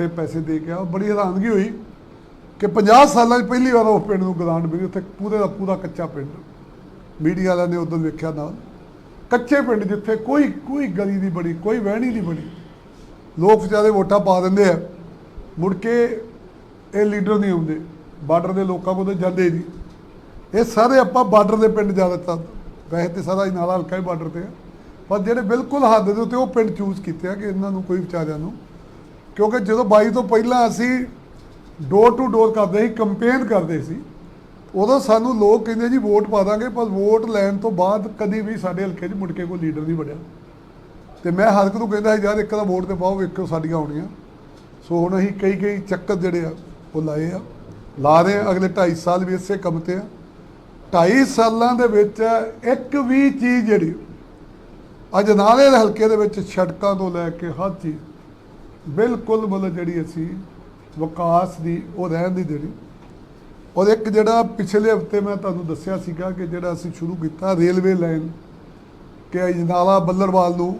ਉੱਥੇ ਪੈਸੇ ਦੇ ਕੇ ਆ ਬੜੀ ਹੈਰਾਨਗੀ ਹੋਈ ਕਿ 50 ਸਾਲਾਂ 'ਚ ਪਹਿਲੀ ਵਾਰ ਉਹ ਪਿੰਡ ਨੂੰ ਗ੍ਰਾਂਟ ਮਿਲੀ, ਉੱਥੇ ਪੂਰੇ ਦਾ ਪੂਰਾ ਕੱਚਾ ਪਿੰਡ। ਮੀਡੀਆ ਵਾਲਿਆਂ ਨੇ ਉਦੋਂ ਵੇਖਿਆ ਨਾਲ ਕੱਚੇ ਪਿੰਡ ਜਿੱਥੇ ਕੋਈ ਕੋਈ ਗਲੀ ਨਹੀਂ ਬਣੀ, ਕੋਈ ਵਹਿਣੀ ਨਹੀਂ ਬਣੀ। ਲੋਕ ਵਿਚਾਰੇ ਵੋਟਾਂ ਪਾ ਦਿੰਦੇ ਆ। ਮੁੜ ਕੇ ਇਹ ਲੀਡਰ ਨਹੀਂ ਆਉਂਦੇ। ਬਾਰਡਰ ਦੇ ਲੋਕਾਂ ਕੋਲ ਜਾਂਦੇ ਹੀ ਨਹੀਂ। ਇਹ ਸਾਰੇ ਆਪਾਂ ਬਾਰਡਰ ਦੇ ਪਿੰਡ ਜ਼ਿਆਦਾਤਰ ਵੈਸੇ ਤੇ ਸਾਰਾ ਹੀ ਨਾਲਾ ਹਲਕਾ ਹੀ ਬਾਰਡਰ ਤੇ ਆ। ਪਰ ਜਿਹੜੇ ਬਿਲਕੁਲ ਹੱਦ ਦੇ ਉੱਤੇ ਉਹ ਪਿੰਡ ਚੂਜ਼ ਕੀਤੇ ਆ ਕਿ ਇਹਨਾਂ ਨੂੰ, ਕੋਈ ਵਿਚਾਰਿਆਂ ਨੂੰ ਕਿਉਂਕਿ ਜਦੋਂ 22 ਤੋਂ ਪਹਿਲਾਂ ਅਸੀਂ ਡੋਰ ਟੂ ਡੋਰ ਕਰਦੇ ਸੀ ਕੰਪੇਨ ਕਰਦੇ ਸੀ, ਉਦੋਂ ਸਾਨੂੰ ਲੋਕ ਕਹਿੰਦੇ ਜੀ ਵੋਟ ਪਾ ਦਾਂਗੇ, ਪਰ ਵੋਟ ਲੈਣ ਤੋਂ ਬਾਅਦ ਕਦੀ ਵੀ ਸਾਡੇ ਹਲਕੇ 'ਚ ਮੁੜ ਕੇ ਕੋਈ ਲੀਡਰ ਨਹੀਂ ਬਣਿਆ। ਤੇ ਮੈਂ ਹਰ ਇੱਕ ਨੂੰ ਕਹਿੰਦਾ ਯਾਰ ਇੱਕ ਤਾਂ ਵੋਟ ਤੇ ਪਾਓ ਵੇਖੋ ਸਾਡੀਆਂ ਆਉਣੀਆਂ। ਸੋ ਹੁਣ ਅਸੀਂ ਕਈ ਕਈ ਚੱਕਰ ਜਿਹੜੇ ਆ, ਉਹ ਲਾਏ ਆ। ਲਾ ਰਹੇ ਆ, ਅਗਲੇ 2.5 ਸਾਲ ਵੀ ਇਸੇ ਕੰਮ ਤੇ ਆ। 2.5 ਸਾਲਾਂ ਦੇ ਵਿੱਚ ਇੱਕ ਵੀ ਚੀਜ਼ ਜਿਹੜੀ ਅਜਨਾਲੇ ਦੇ ਹਲਕੇ ਦੇ ਵਿੱਚ ਸੜਕਾਂ ਤੋਂ ਲੈ ਕੇ ਹਰ ਚੀਜ਼ ਬਿਲਕੁਲ ਮਤਲਬ ਜਿਹੜੀ ਅਸੀਂ ਵਿਕਾਸ ਦੀ, ਉਹ ਰਹਿਣ ਦੀ ਦੇਣੀ ਔਰ ਇੱਕ ਜਿਹੜਾ ਪਿਛਲੇ ਹਫ਼ਤੇ ਮੈਂ ਤੁਹਾਨੂੰ ਦੱਸਿਆ ਸੀਗਾ ਕਿ ਜਿਹੜਾ ਅਸੀਂ ਸ਼ੁਰੂ ਕੀਤਾ ਰੇਲਵੇ ਲਾਈਨ, ਕਿ ਅਜਨਾਲਾ ਬੱਲਰਵਾਲ ਨੂੰ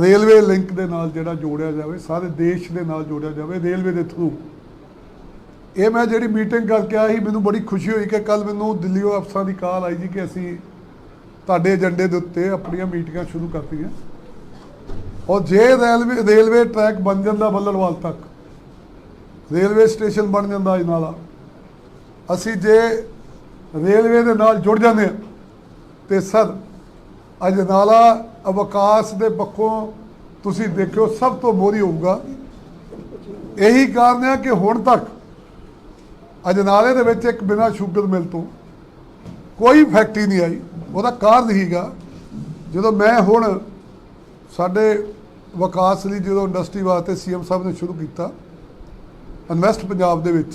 ਰੇਲਵੇ ਲਿੰਕ ਦੇ ਨਾਲ ਜਿਹੜਾ ਜੋੜਿਆ ਜਾਵੇ, ਸਾਰੇ ਦੇਸ਼ ਦੇ ਨਾਲ ਜੋੜਿਆ ਜਾਵੇ ਰੇਲਵੇ ਦੇ ਥਰੂ ਇਹ ਮੈਂ ਜਿਹੜੀ ਮੀਟਿੰਗ ਕਰਕੇ ਆਇਆ ਸੀ, ਮੈਨੂੰ ਬੜੀ ਖੁਸ਼ੀ ਹੋਈ ਕਿ ਕੱਲ ਮੈਨੂੰ ਦਿੱਲੀੋਂ ਅਫਸਰਾਂ ਦੀ ਕਾਲ ਆਈ ਜੀ ਕਿ ਅਸੀਂ ਤੁਹਾਡੇ ਏਜੰਡੇ ਦੇ ਉੱਤੇ ਆਪਣੀਆਂ ਮੀਟਿੰਗਾਂ ਸ਼ੁਰੂ ਕਰਤੀਆਂ। ਔਰ ਜੇ ਰੇਲਵੇ ਰੇਲਵੇ ਟਰੈਕ ਬਣ ਜਾਂਦਾ ਬੱਲਰਵਾਲ ਤੱਕ, ਰੇਲਵੇ ਸਟੇਸ਼ਨ ਬਣ ਜਾਂਦਾ ਅਜਨਾਲਾ ਅਸੀਂ ਜੇ ਰੇਲਵੇ ਦੇ ਨਾਲ ਜੁੜ ਜਾਂਦੇ ਹਾਂ, ਤੇ ਸਰ ਅਜਨਾਲਾ ਅਵਕਾਸ ਦੇ ਪੱਖੋਂ ਤੁਸੀਂ ਦੇਖਿਓ ਸਭ ਤੋਂ ਮੋਰੀ ਹੋਊਗਾ। ਇਹੀ ਕਾਰਨ ਹੈ ਕਿ ਹੁਣ ਤੱਕ ਅਜਨਾਲੇ ਦੇ ਵਿੱਚ ਇੱਕ ਬਿਨਾਂ ਸ਼ੂਗਰ ਮਿਲ ਤੋਂ ਕੋਈ ਫੈਕਟਰੀ ਨਹੀਂ ਆਈ। ਉਹਦਾ ਕਾਰਨ ਹੀਗਾ, ਜਦੋਂ ਮੈਂ ਹੁਣ ਸਾਡੇ ਵਿਕਾਸ ਲਈ ਜਦੋਂ ਇੰਡਸਟਰੀ ਵਾਸਤੇ ਸੀਐਮ ਸਾਹਿਬ ਨੇ ਸ਼ੁਰੂ ਕੀਤਾ ਇਨਵੈਸਟ ਪੰਜਾਬ ਦੇ ਵਿੱਚ,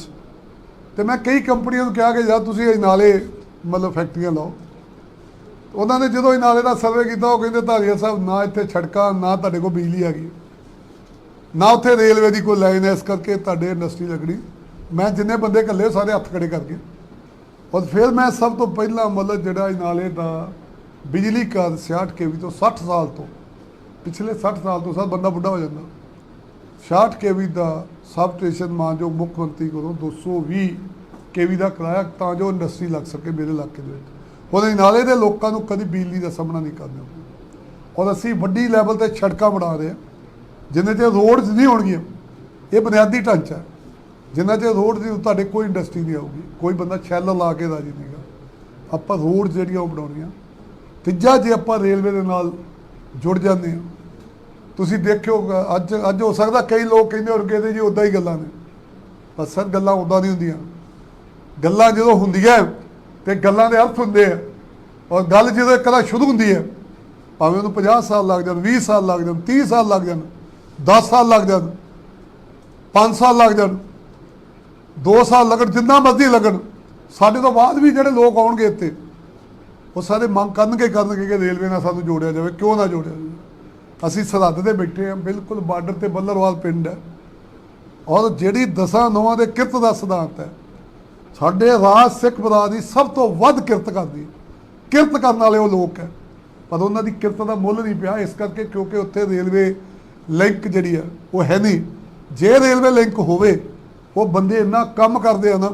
ਤੇ ਮੈਂ ਕਈ ਕੰਪਨੀਆਂ ਨੂੰ ਕਿਹਾ ਕਿ ਯਾਰ ਤੁਸੀਂ ਇਹ ਨਾਲੇ ਮਤਲਬ ਫੈਕਟਰੀਆਂ ਲਾਓ। ਉਹਨਾਂ ਨੇ ਜਦੋਂ ਇਹ ਨਾਲੇ ਦਾ ਸਰਵੇ ਕੀਤਾ, ਉਹ ਕਹਿੰਦੇ ਧਾਰੀਆ ਸਾਹਿਬ, ਨਾ ਇੱਥੇ ਛੜਕਾਂ ਨਾ ਤੁਹਾਡੇ ਕੋਲ ਬਿਜਲੀ ਹੈਗੀ। ਨਾ ਉੱਥੇ ਰੇਲਵੇ ਦੀ ਕੋਈ ਲਾਈਨ ਹੈ, ਇਸ ਕਰਕੇ ਤੁਹਾਡੇ ਇੰਡਸਟਰੀ ਲੱਗਣੀ। ਮੈਂ ਜਿੰਨੇ ਬੰਦੇ ਇਕੱਲੇ ਸਾਰੇ ਹੱਥ ਖੜੇ ਕਰਕੇ। ਔਰ ਫਿਰ ਮੈਂ ਸਭ ਤੋਂ ਪਹਿਲਾਂ ਮਤਲਬ ਜਿਹੜਾ ਇਹ ਨਾਲੇ ਦਾ ਬਿਜਲੀ ਘਰ 66 ਕੇਵੀ ਤੋਂ 60 ਸਾਲ ਤੋਂ ਪਿਛਲੇ 60 ਸਾਲ ਤੋਂ ਸਭ ਬੰਦਾ ਬੁੱਢਾ ਹੋ ਜਾਂਦਾ। 66 ਕੇਵੀ ਦਾ ਸਬ ਸਟੇਸ਼ਨ ਮਾਨਯੋਗ ਮੁੱਖ ਮੰਤਰੀ ਕੋਲੋਂ 220 ਕੇਵੀ ਦਾ ਕਰਾਇਆ, ਤਾਂ ਜੋ ਇੰਡਸਟਰੀ ਲੱਗ ਸਕੇ ਮੇਰੇ ਇਲਾਕੇ ਦੇ ਵਿੱਚ। ਉਹਦੇ ਨਾਲੇ ਦੇ ਲੋਕਾਂ ਨੂੰ ਕਦੀ ਬਿਜਲੀ ਦਾ ਸਾਹਮਣਾ ਨਹੀਂ ਕਰਨਾ। ਪਿਆ ਔਰ ਅਸੀਂ ਵੱਡੀ ਲੈਵਲ ਤੇ ਸੜਕਾਂ ਬਣਾ ਰਹੇ ਹਾਂ। ਜਿੰਨੇ ਚ ਰੋਡਸ ਨਹੀਂ ਹੋਣਗੀਆਂ, ਇਹ ਬੁਨਿਆਦੀ ਢਾਂਚਾ ਹੈ। ਜਿੰਨਾ ਚ ਰੋਡ ਦੀ ਤੁਹਾਡੇ ਕੋਈ ਇੰਡਸਟਰੀ ਨਹੀਂ ਆਊਗੀ। ਕੋਈ ਬੰਦਾ ਛੈਲ ਲਾ ਕੇ ਰਾਜੀ ਨਹੀਂਗਾ ਆਪਾਂ ਰੋਡ ਜਿਹੜੀਆਂ ਉਹ ਬਣਾਉਣੀਆਂ। ਤੀਜਾ, ਜੇ ਆਪਾਂ ਰੇਲਵੇ ਦੇ ਨਾਲ ਜੁੜ ਜਾਂਦੇ ਹਾਂ। ਤੁਸੀਂ ਦੇਖਿਓ, ਅੱਜ ਅੱਜ ਹੋ ਸਕਦਾ ਕਈ ਲੋਕ ਕਹਿੰਦੇ ਹੋਣਗੇ ਤੇ ਜੀ ਉਦਾਂ ਹੀ ਗੱਲਾਂ ਨੇ। ਪਰ ਸਰ, ਗੱਲਾਂ ਉਦਾਂ ਨਹੀਂ ਹੁੰਦੀਆਂ। ਗੱਲਾਂ ਜਦੋਂ ਹੁੰਦੀਆਂ ਤੇ ਗੱਲਾਂ ਦੇ ਅਰਥ ਹੁੰਦੇ ਆ। ਔਰ ਗੱਲ ਜਦੋਂ ਇੱਕ ਵਾਰ ਸ਼ੁਰੂ ਹੁੰਦੀ ਹੈ, ਭਾਵੇਂ ਉਹਨੂੰ 50 ਸਾਲ ਲੱਗ ਜਾਣ 20 ਸਾਲ ਲੱਗ ਜਾਣ 30 ਸਾਲ ਲੱਗ ਜਾਣ 10 ਸਾਲ ਲੱਗ ਜਾਣ 5 ਸਾਲ ਲੱਗ ਜਾਣ 2 ਸਾਲ ਲੱਗਣ, ਜਿੰਨਾ ਮਰਜ਼ੀ ਲੱਗਣ, ਸਾਡੇ ਤੋਂ ਬਾਅਦ ਵੀ ਜਿਹੜੇ ਲੋਕ ਆਉਣਗੇ ਇੱਥੇ ਉਹ ਸਾਰੇ ਮੰਗ ਕਰਨਗੇ ਕਰਨਗੇ ਕਿ ਰੇਲਵੇ ਨਾਲ ਸਾਨੂੰ ਜੋੜਿਆ ਜਾਵੇ, ਕਿਉਂ ਨਾ ਜੋੜਿਆ ਜਾਵੇ? ਅਸੀਂ ਸਰਹੱਦ ਤੇ ਬੈਠੇ ਹਾਂ, ਬਿਲਕੁਲ ਬਾਰਡਰ ਤੇ ਬੱਲਰਵਾਲ ਪਿੰਡ ਹੈ। ਔਰ ਜਿਹੜੀ ਦਸਾਂ ਨੌਵਾਂ ਦੇ ਕਿਰਤ ਦਾ ਸਿਧਾਂਤ ਹੈ, ਸਾਡੇ ਰਾਜ ਸਿੱਖ ਬਰਾਦਰੀ ਸਭ ਤੋਂ ਵੱਧ ਕਿਰਤ ਕਰਦੀ ਹੈ। ਕਿਰਤ ਕਰਨ ਵਾਲੇ ਉਹ ਲੋਕ ਹੈ, ਪਰ ਉਹਨਾਂ ਦੀ ਕਿਰਤ ਦਾ ਮੁੱਲ ਨਹੀਂ ਪਿਆ, ਇਸ ਕਰਕੇ ਕਿਉਂਕਿ ਉੱਥੇ ਰੇਲਵੇ ਲਿੰਕ ਜਿਹੜੀ ਆ ਉਹ ਹੈ ਨਹੀਂ। ਜੇ ਰੇਲਵੇ ਲਿੰਕ ਹੋਵੇ, ਉਹ ਬੰਦੇ ਇੰਨਾ ਕੰਮ ਕਰਦੇ ਆ ਨਾ,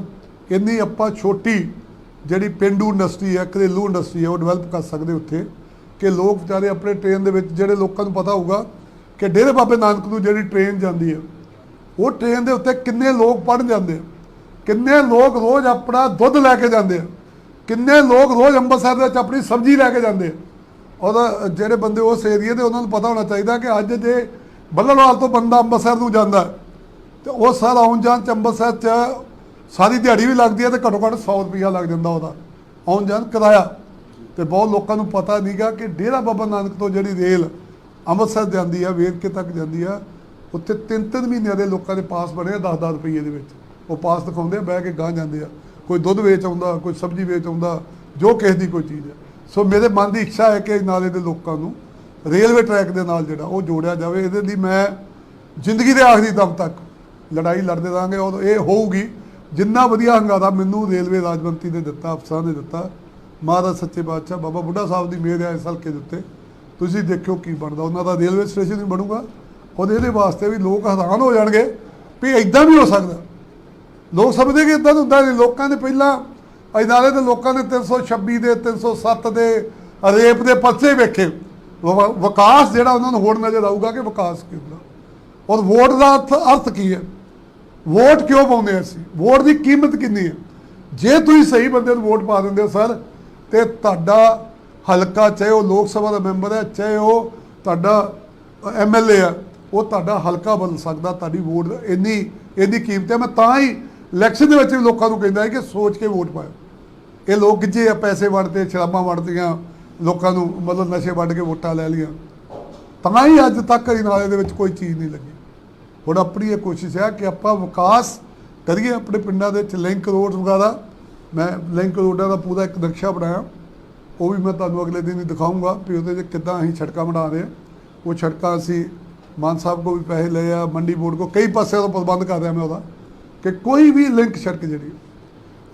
ਇੰਨੀ ਆਪਾਂ ਛੋਟੀ ਜਿਹੜੀ ਪਿੰਡੂ ਇੰਡਸਟਰੀ ਹੈ ਘਰੇਲੂ ਇੰਡਸਟਰੀ ਹੈ ਉਹ ਡਿਵੈਲਪ ਕਰ ਸਕਦੇ ਉੱਥੇ ਕਿ ਲੋਕ ਵਿਚਾਰੇ ਆਪਣੇ ਟ੍ਰੇਨ ਦੇ ਵਿੱਚ ਜਿਹੜੇ ਲੋਕਾਂ ਨੂੰ ਪਤਾ ਹੋਊਗਾ ਕਿ ਡੇਰੇ ਬਾਬੇ ਨਾਨਕ ਨੂੰ ਜਿਹੜੀ ਟ੍ਰੇਨ ਜਾਂਦੀ ਹੈ ਉਹ ਟ੍ਰੇਨ ਦੇ ਉੱਤੇ ਕਿੰਨੇ ਲੋਕ ਪੜ੍ਹਨ ਜਾਂਦੇ ਆ ਕਿੰਨੇ ਲੋਕ ਰੋਜ਼ ਆਪਣਾ ਦੁੱਧ ਲੈ ਕੇ ਜਾਂਦੇ ਆ ਕਿੰਨੇ ਲੋਕ ਰੋਜ਼ ਅੰਮ੍ਰਿਤਸਰ ਦੇ ਵਿੱਚ ਆਪਣੀ ਸਬਜ਼ੀ ਲੈ ਕੇ ਜਾਂਦੇ ਆ। ਉਹਦਾ ਜਿਹੜੇ ਬੰਦੇ ਉਸ ਏਰੀਏ ਦੇ ਉਹਨਾਂ ਨੂੰ ਪਤਾ ਹੋਣਾ ਚਾਹੀਦਾ ਕਿ ਅੱਜ ਜੇ ਬੱਲਰਵਾਲ ਤੋਂ ਬੰਦਾ ਅੰਮ੍ਰਿਤਸਰ ਨੂੰ ਜਾਂਦਾ ਹੈ, ਤੇ ਉਹ ਸਾਰਾ ਆਉਣ ਜਾਣ ਚ ਅੰਮ੍ਰਿਤਸਰ ਚ ਸਾਰੀ ਦਿਹਾੜੀ ਵੀ ਲੱਗਦੀ ਹੈ ਤੇ ਘੱਟੋ ਘੱਟ 100 ਰੁਪਈਆ ਲੱਗ ਜਾਂਦਾ ਉਹਦਾ। ਆਉਣ ਜਾਣ ਕਿਰਾਇਆ। ਤੇ ਬਹੁਤ ਲੋਕਾਂ ਨੂੰ ਪਤਾ ਨਹੀਂਗਾ ਕਿ ਡੇਰਾ ਬਾਬਾ ਨਾਨਕ ਤੋਂ ਜਿਹੜੀ ਰੇਲ ਅੰਮ੍ਰਿਤਸਰ ਜਾਂਦੀ ਆ, ਵੇਰਕੇ ਤੱਕ ਜਾਂਦੀ ਆ, ਉੱਥੇ ਤਿੰਨ ਤਿੰਨ ਮਹੀਨਿਆਂ ਦੇ ਲੋਕਾਂ ਦੇ ਪਾਸ ਬਣੇ ਆ 10-10 ਰੁਪਈਏ ਦੇ ਵਿੱਚ। ਉਹ ਪਾਸ ਦਿਖਾਉਂਦੇ ਆ, ਬਹਿ ਕੇ ਗਾਂ ਜਾਂਦੇ ਆ। ਕੋਈ ਦੁੱਧ ਵੇਚ ਆਉਂਦਾ, ਕੋਈ ਸਬਜ਼ੀ ਵੇਚ ਆਉਂਦਾ, ਜੋ ਕਿਸੇ ਦੀ ਕੋਈ ਚੀਜ਼ ਹੈ ਸੋ ਮੇਰੇ ਮਨ ਦੀ ਇੱਛਾ ਹੈ ਕਿ ਨਾਲੇ ਦੇ ਲੋਕਾਂ ਨੂੰ ਰੇਲਵੇ ਟਰੈਕ ਦੇ ਨਾਲ ਜਿਹੜਾ ਉਹ ਜੋੜਿਆ ਜਾਵੇ। ਇਹਦੇ ਲਈ ਮੈਂ ਜ਼ਿੰਦਗੀ ਦੇ ਆਖਰੀ ਦਮ ਤੱਕ ਲੜਾਈ ਲੜਦੇ ਰਹਾਂਗੇ ਔਰ ਇਹ ਹੋਊਗੀ। ਜਿੰਨਾ ਵਧੀਆ ਹੰਗਾਰਾ ਮੈਨੂੰ ਰੇਲਵੇ ਰਾਜ ਮੰਤਰੀ ਨੇ ਦਿੱਤਾ, ਅਫਸਰਾਂ ਨੇ ਦਿੱਤਾ, ਮਹਾਰਾਜ ਸੱਚੇ ਬਾਦਸ਼ਾਹ ਬਾਬਾ ਬੁੱਢਾ ਸਾਹਿਬ ਦੀ ਮਿਹਰ ਹੈ ਇਸ ਹਲਕੇ ਦੇ ਉੱਤੇ। ਤੁਸੀਂ ਦੇਖਿਓ ਕੀ ਬਣਦਾ, ਉਹਨਾਂ ਦਾ ਰੇਲਵੇ ਸਟੇਸ਼ਨ ਵੀ ਬਣੂਗਾ ਔਰ ਇਹਦੇ ਵਾਸਤੇ ਵੀ ਲੋਕ ਹੈਰਾਨ ਹੋ ਜਾਣਗੇ ਵੀ ਇਦਾਂ ਵੀ ਹੋ ਸਕਦਾ। ਲੋਕ ਸਮਝਦੇ ਕਿ ਇਦਾਂ ਹੁੰਦਾ ਨਹੀਂ, ਲੋਕਾਂ ਨੇ ਪਹਿਲਾਂ ਅਜਨਾਲੇ ਦੇ ਲੋਕਾਂ ਨੇ 326 ਦੇ 307 ਦੇ ਰੇਪ ਦੇ ਪਰਚੇ ਵੇਖੇ। ਵਿਕਾਸ ਜਿਹੜਾ ਉਹਨਾਂ ਨੂੰ ਹੋਰ ਨਜ਼ਰ ਆਊਗਾ ਕਿ ਵਿਕਾਸ ਕੀ ਹੁੰਦਾ ਔਰ ਵੋਟ ਦਾ ਅਰਥ ਅਰਥ ਕੀ ਹੈ? ਵੋਟ ਕਿਉਂ ਪਾਉਂਦੇ ਹਾਂ ਅਸੀਂ? ਵੋਟ ਦੀ ਕੀਮਤ ਕਿੰਨੀ ਹੈ? ਜੇ ਤੁਸੀਂ ਸਹੀ ਬੰਦੇ ਨੂੰ ਵੋਟ ਪਾ ਦਿੰਦੇ ਹੋ, ਸਰ, ਤੇ ਤੁਹਾਡਾ ਹਲਕਾ, ਚਾਹੇ ਉਹ ਲੋਕ ਸਭਾ ਦਾ ਮੈਂਬਰ ਹੈ, ਚਾਹੇ ਉਹ ਤੁਹਾਡਾ ਐਮਐਲਏ ਆ ਉਹ ਤੁਹਾਡਾ ਹਲਕਾ ਬਦਲ ਸਕਦਾ, ਤੁਹਾਡੀ ਵੋਟ ਇੰਨੀ ਇੰਨੀ ਕੀਮਤ ਹੈ। ਮੈਂ ਤਾਂ ਹੀ ਇਲੈਕਸ਼ਨ ਦੇ ਵਿੱਚ ਵੀ ਲੋਕਾਂ ਨੂੰ ਕਹਿੰਦਾ ਹੈ ਕਿ ਸੋਚ ਕੇ ਵੋਟ ਪਾਓ ਇਹ ਲੋਕ ਗਿੱਜੇ ਆ, ਪੈਸੇ ਵੰਡਦੇ, ਸ਼ਰਾਬਾਂ ਵੰਡਦੀਆਂ, ਲੋਕਾਂ ਨੂੰ ਮਤਲਬ ਨਸ਼ੇ ਵੰਡ ਕੇ ਵੋਟਾਂ ਲੈ ਲਈਆਂ। ਤਾਂ ਹੀ ਅੱਜ ਤੱਕ ਨਾਲੇ ਦੇ ਵਿੱਚ ਕੋਈ ਚੀਜ਼ ਨਹੀਂ ਲੱਗੀ। ਹੁਣ ਆਪਣੀ ਇਹ ਕੋਸ਼ਿਸ਼ ਹੈ ਕਿ ਆਪਾਂ ਵਿਕਾਸ ਕਰੀਏ ਆਪਣੇ ਪਿੰਡਾਂ ਦੇ ਵਿੱਚ, ਲਿੰਕ ਰੋਡ ਵਗੈਰਾ। ਮੈਂ ਲਿੰਕ ਰੋਡਾਂ ਦਾ ਪੂਰਾ ਇੱਕ ਨਕਸ਼ਾ ਬਣਾਇਆ। ਉਹ ਵੀ ਮੈਂ ਤੁਹਾਨੂੰ ਅਗਲੇ ਦਿਨ ਹੀ ਦਿਖਾਊਂਗਾ ਵੀ ਉਹਦੇ 'ਚ ਕਿੱਦਾਂ ਅਸੀਂ ਸੜਕਾਂ ਬਣਾ ਰਹੇ ਹਾਂ। ਉਹ ਸੜਕਾਂ ਅਸੀਂ ਮਾਨ ਸਾਹਿਬ ਕੋ ਵੀ ਪੈਸੇ ਲਏ ਆ, ਮੰਡੀ ਬੋਰਡ ਕੋ ਕਈ ਪਾਸੇ ਦਾ ਪ੍ਰਬੰਧ ਕਰ ਰਿਹਾ ਮੈਂ ਉਹਦਾ ਕਿ ਕੋਈ ਵੀ ਲਿੰਕ ਸੜਕ ਜਿਹੜੀ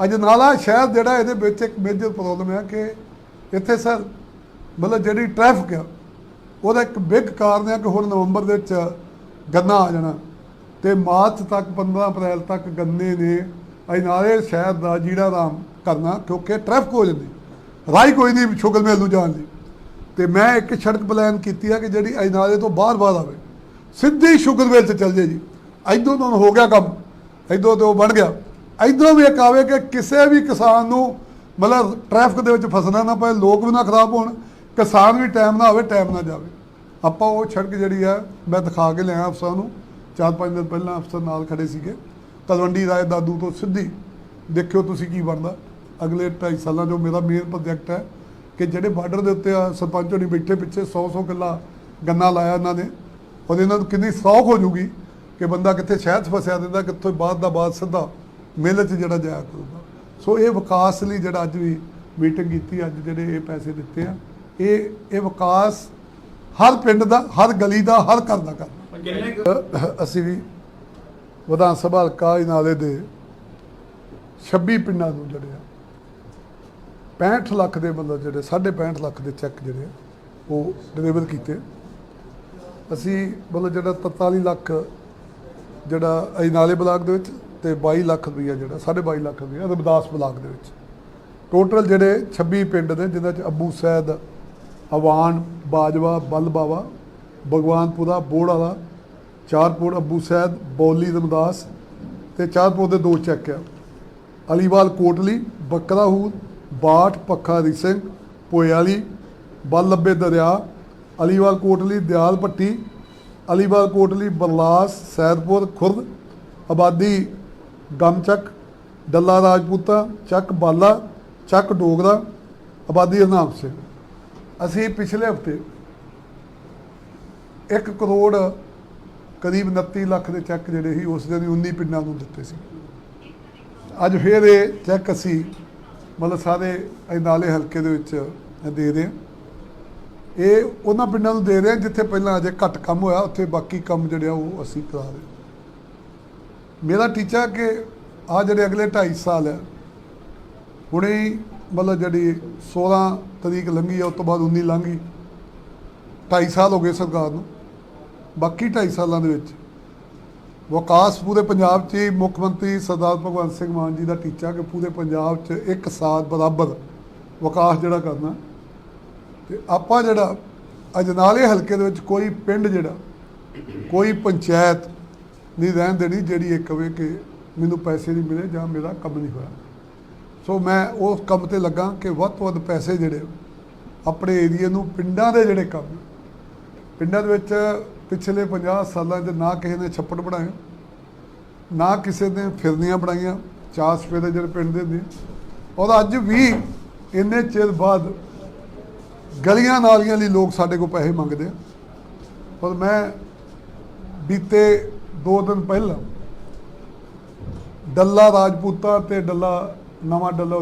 ਅੱਜ ਨਾਲਾ ਸ਼ਹਿਰ ਜਿਹੜਾ ਇਹਦੇ ਵਿੱਚ ਇੱਕ ਮੇਜਰ ਪ੍ਰੋਬਲਮ ਹੈ ਕਿ ਇੱਥੇ ਸਰ ਮਤਲਬ ਜਿਹੜੀ ਟ੍ਰੈਫਿਕ ਆ, ਉਹਦਾ ਇੱਕ ਬਿਗ ਕਾਰਨ ਹੈ ਕਿ ਹੁਣ ਨਵੰਬਰ ਦੇ ਵਿੱਚ ਗੰਨਾ ਆ ਜਾਣਾ। ਤੇ ਮਾਰਚ ਤੱਕ 15 ਅਪ੍ਰੈਲ ਤੱਕ ਗੰਨੇ ਨੇ ਅਜਨਾਲੇ ਸ਼ਹਿਰ ਦਾ ਜੀੜਾ ਰਾਮ ਕਰਨਾ ਕਿਉਂਕਿ ਟ੍ਰੈਫਿਕ ਹੋ ਜਾਂਦੀ। ਰਾਈ ਕੋਈ ਨਹੀਂ ਸ਼ੁਗਲ ਮੇਲ ਨੂੰ ਜਾਣ ਦੀ। ਤੇ ਮੈਂ ਇੱਕ ਸੜਕ ਪਲਾਨ ਕੀਤੀ ਹੈ ਕਿ ਜਿਹੜੀ ਅਜਨਾਲੇ ਤੋਂ ਬਾਹਰ ਬਾਹਰ ਆਵੇ। ਸਿੱਧੀ ਸ਼ੁਗਰ ਮੇਲ ਤੇ ਚੱਲ ਜੇ ਜੀ। ਇਧਰੋਂ ਤੋਂ ਹੋ ਗਿਆ ਕੰਮ। ਇਧਰੋਂ ਤੋਂ ਬਣ ਗਿਆ। ਇਧਰੋਂ ਵੀ ਇੱਕ ਆਵੇ ਕਿ ਕਿਸੇ ਵੀ ਕਿਸਾਨ ਨੂੰ ਮਤਲਬ ਟ੍ਰੈਫਿਕ ਦੇ ਵਿੱਚ ਫਸਣਾ ਨਾ ਪਏ, ਲੋਕ ਵੀ ਨਾ ਖਰਾਬ ਹੋਣ। ਕਿਸਾਨ ਵੀ ਟਾਈਮ ਨਾ ਆਵੇ ਟਾਈਮ ਨਾ ਜਾਵੇ। ਆਪਾਂ ਉਹ ਸੜਕ ਜਿਹੜੀ ਆ, ਮੈਂ ਦਿਖਾ ਕੇ ਲਿਆ ਅਫਸਰਾਂ ਨੂੰ। ਚਾਰ ਪੰਜ ਦਿਨ ਪਹਿਲਾਂ ਅਫਸਰ ਨਾਲ ਖੜੇ ਸੀਗੇ। ਤਲਵੰਡੀ ਰਾਏ ਦਾਦੂ ਤੋਂ ਸਿੱਧੀ। ਦੇਖਿਓ ਤੁਸੀਂ ਕੀ ਬਣਦਾ। ਅਗਲੇ 2.5 ਸਾਲਾਂ ਜੋ ਮੇਰਾ ਮੇਨ ਪ੍ਰੋਜੈਕਟ ਹੈ ਕਿ ਜਿਹੜੇ ਬਾਰਡਰ ਦੇ ਉੱਤੇ ਆ ਸਰਪੰਚ ਹੋਣੀ ਬੈਠੇ ਪਿੱਛੇ 100 100 ਕਿੱਲਾ ਗੰਨਾ ਲਾਇਆ ਇਹਨਾਂ ਨੇ। ਔਰ ਇਹਨਾਂ ਨੂੰ ਕਿੰਨੀ ਸੌਖ ਹੋ ਜੂਗੀ ਕਿ ਬੰਦਾ ਕਿੱਥੇ ਸ਼ਹਿਰ 'ਚ ਫਸਿਆ ਦਿੰਦਾ, ਕਿੱਥੋਂ ਬਾਅਦ ਦਾ ਬਾਅਦ ਸਿੱਧਾ ਮੇਲੇ 'ਚ ਜਿਹੜਾ ਜਾਇਆ ਕਰੂਗਾ। ਸੋ ਇਹ ਵਿਕਾਸ ਲਈ ਜਿਹੜਾ ਅੱਜ ਵੀ ਮੀਟਿੰਗ ਕੀਤੀ, ਅੱਜ ਜਿਹੜੇ ਇਹ ਪੈਸੇ ਦਿੱਤੇ ਆ, ਇਹ ਇਹ ਵਿਕਾਸ ਹਰ ਪਿੰਡ ਦਾ, ਹਰ ਗਲੀ ਦਾ, ਹਰ ਘਰ ਦਾ ਕਰਨਾ। ਅਸੀਂ ਵੀ ਵਿਧਾਨ ਸਭਾ ਹਲਕਾ ਨਾਲੇ ਦੇ 26 ਪਿੰਡਾਂ ਨੂੰ ਜਿਹੜੇ ਆ 65 ਲੱਖ ਦੇ ਮਤਲਬ ਜਿਹੜੇ 65 ਲੱਖ ਦੇ ਚੈੱਕ ਜਿਹੜੇ ਆ, ਉਹ ਡਿਲੀਵਰ ਕੀਤੇ। ਅਸੀਂ ਮਤਲਬ ਜਿਹੜਾ 43 ਲੱਖ ਜਿਹੜਾ ਅਜਨਾਲੇ ਬਲਾਕ ਦੇ ਵਿੱਚ ਤੇ 22 ਲੱਖ ਰੁਪਈਆ ਜਿਹੜਾ 22.5 ਲੱਖ ਰੁਪਈਆ ਰਮਦਾਸ ਬਲਾਕ ਦੇ ਵਿੱਚ। ਟੋਟਲ ਜਿਹੜੇ 26 ਪਿੰਡ ਨੇ, ਜਿਨ੍ਹਾਂ ਚ ਅੱਬੂ ਸੈਦ ਅਵਾਨ ਬਾਜਵਾ, ਬਲਬਾਵਾ, ਭਗਵਾਨਪੁਰਾ ਬੋੜ ਵਾਲਾ ਚਾਰਪੁਰ, ਅੱਬੂ ਸੈਦ, ਬੌਲੀ, ਰਮਦਾਸ ਤੇ ਚਾਰਪੁਰ ਦੇ ਦੋ ਚੈੱਕ ਆ। ਅਲੀਵਾਲ, ਕੋਟਲੀ ਬੱਕਰਾਹੂਰ ਬਾਠ ਪੱਖਾ ਹਰੀ ਸਿੰਘ, ਪੋਇਆਲੀ ਬਲ ਲੱਬੇ ਦਰਿਆ, ਅਲੀਵਾਲ, ਕੋਟਲੀ, ਦਿਆਲ ਪੱਟੀ ਅਲੀਵਾਲ, ਕੋਟਲੀ, ਬਰਲਾਸ, ਸੈਦਪੁਰ, ਖੁਰਦ, ਆਬਾਦੀ, ਗਮਚੱਕ, ਡੱਲਾ ਰਾਜਪੂਤਾ, ਚੱਕ ਬਾਲਾ, ਚੱਕ ਡੋਗਰਾ, ਆਬਾਦੀ ਹਰਨਾਮ ਸਿੰਘ। ਅਸੀਂ ਪਿਛਲੇ ਹਫ਼ਤੇ 1 ਕਰੋੜ ਕਰੀਬ 29 ਲੱਖ ਦੇ ਚੈੱਕ ਜਿਹੜੇ ਸੀ, ਉਸ ਦਿਨ 19 ਪਿੰਡਾਂ ਨੂੰ ਦਿੱਤੇ ਸੀ। ਅੱਜ ਫੇਰ ਇਹ ਚੈੱਕ ਅਸੀਂ ਮਤਲਬ ਸਾਰੇ ਅਜਨਾਲੇ ਹਲਕੇ ਦੇ ਵਿੱਚ ਦੇ ਰਹੇ ਹਾਂ। ਇਹ ਉਹਨਾਂ ਪਿੰਡਾਂ ਨੂੰ ਦੇ ਰਹੇ ਹਾਂ ਜਿੱਥੇ ਪਹਿਲਾਂ ਅਜੇ ਘੱਟ ਕੰਮ ਹੋਇਆ, ਉੱਥੇ ਬਾਕੀ ਕੰਮ ਜਿਹੜੇ ਆ ਉਹ ਅਸੀਂ ਕਰਾ ਰਹੇ ਮੇਰਾ ਟੀਚਾ ਕਿ ਆ ਜਿਹੜੇ ਅਗਲੇ 2.5 ਸਾਲ ਹੈ, ਹੁਣੇ ਮਤਲਬ ਜਿਹੜੀ 16 ਤਰੀਕ ਲੰਘੀ ਆ, ਉਸ ਤੋਂ ਬਾਅਦ 19 ਲੰਘੀ 2.5 ਸਾਲ ਹੋ ਗਏ ਸਰਕਾਰ ਨੂੰ। ਬਾਕੀ 2.5 ਸਾਲਾਂ ਦੇ ਵਿੱਚ। ਵਿਕਾਸ ਪੂਰੇ ਪੰਜਾਬ 'ਚ ਹੀ, ਮੁੱਖ ਮੰਤਰੀ ਸਰਦਾਰ ਭਗਵੰਤ ਸਿੰਘ ਮਾਨ ਜੀ ਦਾ ਟੀਚਾ ਕਿ ਪੂਰੇ ਪੰਜਾਬ 'ਚ ਇੱਕ ਸਾਥ ਬਰਾਬਰ ਵਿਕਾਸ ਜਿਹੜਾ ਕਰਨਾ। ਤੇ ਆਪਾਂ ਜਿਹੜਾ ਅਜਨਾਲੇ ਹਲਕੇ ਦੇ ਵਿੱਚ ਕੋਈ ਪਿੰਡ ਜਿਹੜਾ, ਕੋਈ ਪੰਚਾਇਤ ਨਹੀਂ ਰਹਿਣ ਦੇਣੀ ਜਿਹੜੀ ਇਹ ਕਵੇ ਕਿ ਮੈਨੂੰ ਪੈਸੇ ਨਹੀਂ ਮਿਲੇ ਜਾਂ ਮੇਰਾ ਕੰਮ ਨਹੀਂ ਹੋਇਆ। ਸੋ ਮੈਂ ਉਸ ਕੰਮ ਤੇ ਲੱਗਾ ਕਿ ਵੱਧ ਤੋਂ ਵੱਧ ਪੈਸੇ ਜਿਹੜੇ ਆਪਣੇ ਏਰੀਆ ਨੂੰ ਪਿੰਡਾਂ ਦੇ ਜਿਹੜੇ ਕੰਮ, ਪਿੰਡਾਂ ਦੇ ਵਿੱਚ ਪਿਛਲੇ 50 ਸਾਲਾਂ 'ਚ ਨਾ ਕਿਸੇ ਨੇ ਛੱਪੜ ਬਣਾਏ, ਨਾ ਕਿਸੇ ਨੇ ਫਿਰਨੀਆਂ ਬਣਾਈਆਂ, ਚਾਰ ਸਪੇਰੇ ਜਿਹੜੇ ਪਿੰਡ ਦੇ ਨੇ ਔਰ ਅੱਜ ਵੀ ਇੰਨੇ ਚਿਰ ਬਾਅਦ ਗਲੀਆਂ ਨਾਲੀਆਂ ਲਈ ਲੋਕ ਸਾਡੇ ਕੋਲ ਪੈਸੇ ਮੰਗਦੇ ਆ। ਔਰ ਮੈਂ ਬੀਤੇ ਦੋ ਦਿਨ ਪਹਿਲਾਂ ਡੱਲਾ ਰਾਜਪੂਤਾ ਤੇ ਡੱਲਾ ਨਵਾਂ ਡੱਲਾ